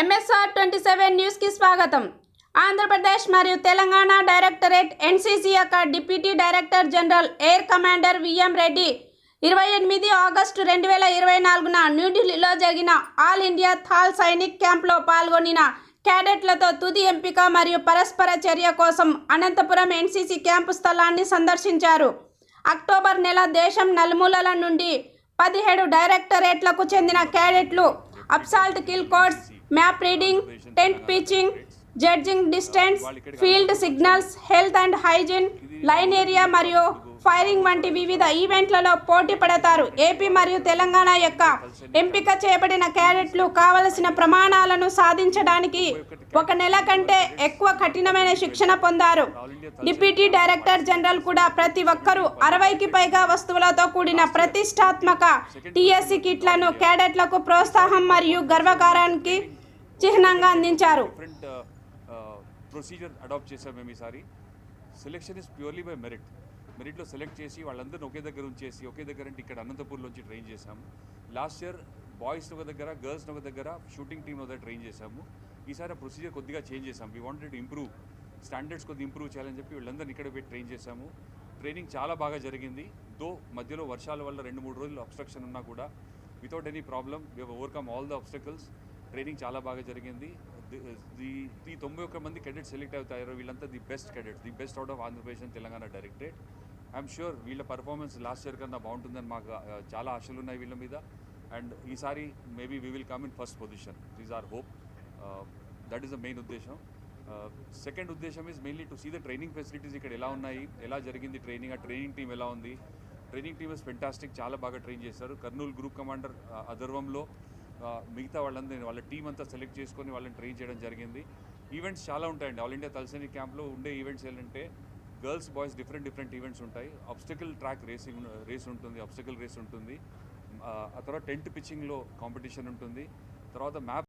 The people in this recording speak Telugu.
ఎంఎస్ఆర్ ట్వంటీ సెవెన్ న్యూస్కి స్వాగతం. ఆంధ్రప్రదేశ్ మరియు తెలంగాణ డైరెక్టరేట్ ఎన్సీసీ యొక్క deputy director general air commander VM Reddy ఇరవై ఎనిమిది ఆగస్టు రెండు వేల ఇరవై నాలుగున న్యూఢిల్లీలో జరిగిన ఆల్ ఇండియా థాల్ సైనిక్ క్యాంప్లో పాల్గొనిన క్యాడెట్లతో తుది ఎంపిక మరియు పరస్పర చర్య కోసం అనంతపురం ఎన్సీసీ క్యాంపు స్థలాన్ని సందర్శించారు. అక్టోబర్ నెల దేశం నలుమూలల నుండి పదిహేడు డైరెక్టరేట్లకు చెందిన క్యాడెట్లు absolute kill codes map reading tent pitching judging distance field signals health and hygiene line area మరియు Firing వంటి వివిధ ఈవెంట్లలో పోటీ పడతారు. ఏపీ మరియు తెలంగాణ యొక్క ఎంపిక చేయబడిన క్యాడెట్లు కావలసిన ప్రమాణాలను సాధించడానికి ఒక నెల కంటే ఎక్కువ కఠినమైన శిక్షణ పొందారు. డిప్యూటీ డైరెక్టర్ జనరల్ కూడా ప్రతి ఒక్కరూ అరవైకి పైగా వస్తువులతో కూడిన ప్రతిష్టాత్మక టీఎస్సీ కిట్లను క్యాడెట్లకు ప్రోత్సాహం మరియు గర్వకారానికి చిహ్నంగా అందించారు. ప్రొసీజర్ అడాప్ట్ చేసాం మేము ఈసారి. Selection is purely by merit మెరిట్లో select చేసి వాళ్ళందరిని ఒకే దగ్గర ఉంచేసి ఒకే దగ్గర అంటే ఇక్కడ అనంతపూర్లోంచి ట్రైన్ చేసాము లాస్ట్ ఇయర్ బాయ్స్ ఒక దగ్గర గర్ల్స్ ఒక దగ్గర షూటింగ్ టీమ్ దగ్గర ట్రైన్ చేసాము ఈసారి ప్రొసీజర్ కొద్దిగా చేంజ్ చేసాం వీ వాంటెడ్ ఇంప్రూవ్ స్టాండర్డ్స్ కొద్దిగా ఇంప్రూవ్ చేయాలని చెప్పి వీళ్ళందరినీ ఇక్కడ పెట్టి ట్రైన్ చేసాము ట్రైనింగ్ చాలా బాగా జరిగింది. దో మధ్యలో వర్షాల వల్ల రెండు మూడు రోజులు అబ్స్ట్రక్షన్ ఉన్నా కూడా without any problem we overcome all the obstacles training చాలా బాగా జరిగింది. ది- ఈ తొంభై ఒక్క మంది కెడెట్స్ సెలెక్ట్ అవుతారు. వీళ్ళంతా the best cadets the best out of Andhra Pradesh and Telangana directorate. I'm sure వీళ్ళ పర్ఫార్మెన్స్ లాస్ట్ ఇయర్ కన్నా బాగుంటుందని మాకు చాలా ఆశలు ఉన్నాయి వీళ్ళ మీద. అండ్ ఈసారి maybe we will come in first position these are hope that is the main ఉద్దేశం. Uh, సెకండ్ ఉద్దేశం is mainly to see the training facilities ఇక్కడ ఎలా ఉన్నాయి ఎలా జరిగింది ట్రైనింగ్ ఆ ట్రైనింగ్ టీం ఎలా ఉంది. ట్రైనింగ్ టీమ్ ఇస్ ఫెంటాస్టిక్ చాలా బాగా ట్రైన్ చేశారు. కర్నూలు గ్రూప్ కమాండర్ అధర్వంలో మిగతా వాళ్ళందరినీ వాళ్ళ టీం అంతా సెలెక్ట్ చేసుకొని వాళ్ళని ట్రైన్ చేయడం జరిగింది. ఈవెంట్స్ చాలా ఉంటాయండి. ఆల్ ఇండియా తలసని క్యాంప్లో ఉండే ఈవెంట్స్ ఏంటంటే girls boys different different events ఉంటాయి. అబ్స్టికల్ ట్రాక్ రేసింగ్ రేస్ ఉంటుంది అబ్స్టికల్ రేస్ ఉంటుంది. ఆ తర్వాత టెంట్ పిచ్చింగ్లో కాంపిటీషన్ ఉంటుంది. తర్వాత మ్యాప్